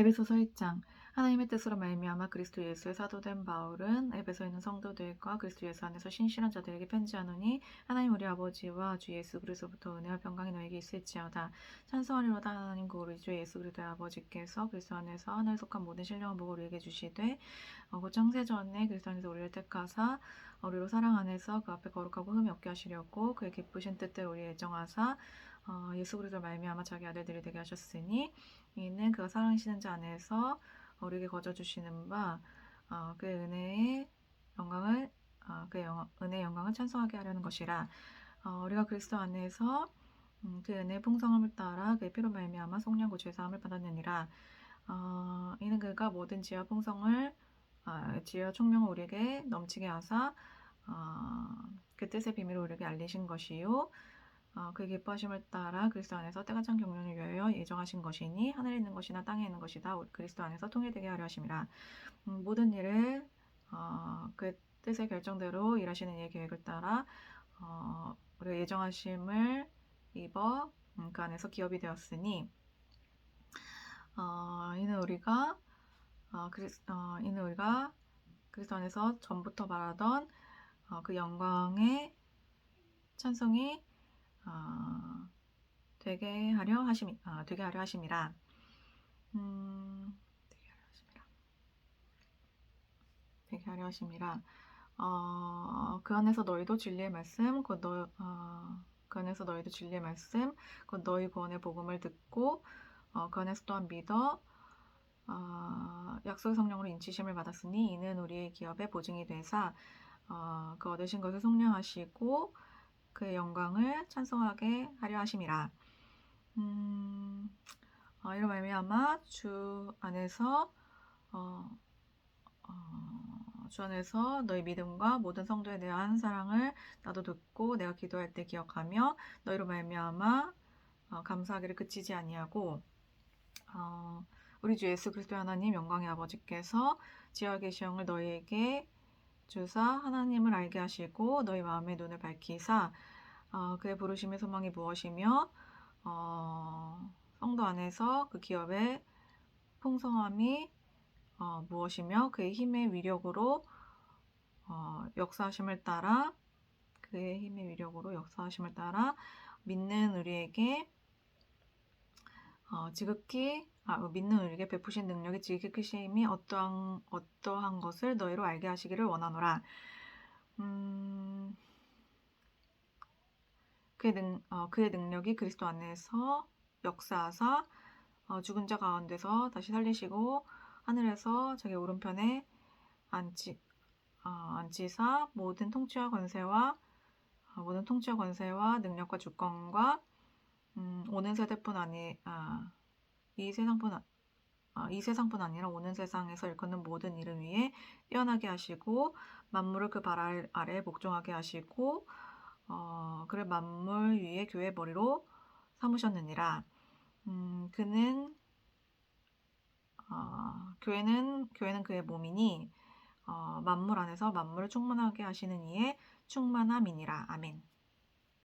에베소서 1장. 하나님의 뜻으로 말미암아 그리스도 예수의 사도된 바울은 에베소에 있는 성도들과 그리스도 예수 안에서 신실한 자들에게 편지하노니 하나님 우리 아버지와 주 예수 그리스도부터 은혜와 평강이 너에게 있을지어다. 찬송하리로다. 하나님 그 우리 주 예수 그리스도의 아버지께서 그리스도 안에서 하늘에 속한 모든 신령한 복을 우리에게 주시되 어, 곧 창세전에 그리스도 안에서 우리를 택하사 어, 우리로 사랑 안에서 그 앞에 거룩하고 흠이 없게 하시려고 그의 기쁘신 뜻대로 우리 애정하사 어, 예수 그리스도 말미암아 자기 아들들이 되게 하셨으니 이는 그가 사랑하시는 자 안에서 우리에게 거저 주시는 바 어, 그의 은혜의 영광을 어, 그의 영, 은혜의 영광을 찬송하게 하려는 것이라. 어, 우리가 그리스도 안에서 음, 그 은혜의 풍성함을 따라 그의 피로 말미암아 속량 구주의 사함을 받았느니라. 어, 이는 그가 모든 지혜와 풍성을 어, 지혜와 총명을 우리에게 넘치게 하사 어, 그 뜻의 비밀을 우리에게 알리신 것이요 어, 그 기뻐하심을 따라 그리스도 안에서 때가 찬 경륜을 위하여 예정하신 것이니 하늘에 있는 것이나 땅에 있는 것이다. 그리스도 안에서 통일되게 하려 하심이라 음, 모든 일을 어, 그 뜻의 결정대로 일하시는 이의 계획을 따라 어, 우리가 예정하심을 입어 음, 그 안에서 기업이 되었으니 어, 이는 우리가 어, 그리스, 어, 이는 우리가 그리스도 안에서 전부터 말하던 어, 그 영광의 찬송이 어, 되게 하려 하심 어, 되게 하려 하심이라 음, 되게 하려 하심이라 되게 하려 하심이라 어, 그 안에서 너희도 진리의 말씀 곧너 어, 그 안에서 너희도 진리의 말씀 곧 너희 구원의 복음을 듣고 어, 그 안에서 또한 믿어 어, 약속의 성령으로 인치심을 받았으니 이는 우리의 기업의 보증이 되사 어, 그 얻으신 것을 속량하시고 그의 영광을 찬송하게 하려 하심이라. 음, 어, 이로 말미암아 주 안에서 어, 어, 주 안에서 너희 믿음과 모든 성도에 대한 사랑을 나도 듣고 내가 기도할 때 기억하며 너희로 말미암아 어, 감사하기를 그치지 아니하고 어, 우리 주 예수 그리스도 하나님 영광의 아버지께서 지하 계시 영을 너희에게 주사 하나님을 알게 하시고 너희 마음의 눈을 밝히사 어, 그의 부르심의 소망이 무엇이며 어, 성도 안에서 그 기업의 풍성함이 어, 무엇이며 그의 힘의 위력으로 어, 역사하심을 따라 그의 힘의 위력으로 역사하심을 따라 믿는 우리에게 어, 지극히 아, 믿는 우리에게 베푸신 능력이 지극히 크심이 어떠한 어떠한 것을 너희로 알게 하시기를 원하노라. 음, 그의 능 어, 그의 능력이 그리스도 안에서 역사하사 어, 죽은 자 가운데서 다시 살리시고 하늘에서 자기 오른편에 앉지 어, 앉히사 모든 통치와 권세와 어, 모든 통치와 권세와 능력과 주권과 음, 오는 세대뿐 아니 아, 이 세상뿐 아, 아, 이 세상뿐 아니라 오는 세상에서 일컫는 모든 이름 위에 뛰어나게 하시고 만물을 그 발 아래에 복종하게 하시고 어, 그를 만물 위에 교회 머리로 삼으셨느니라. 음, 그는 어, 교회는 교회는 그의 몸이니 어, 만물 안에서 만물을 충만하게 하시는 이의 충만함이니라. 아멘.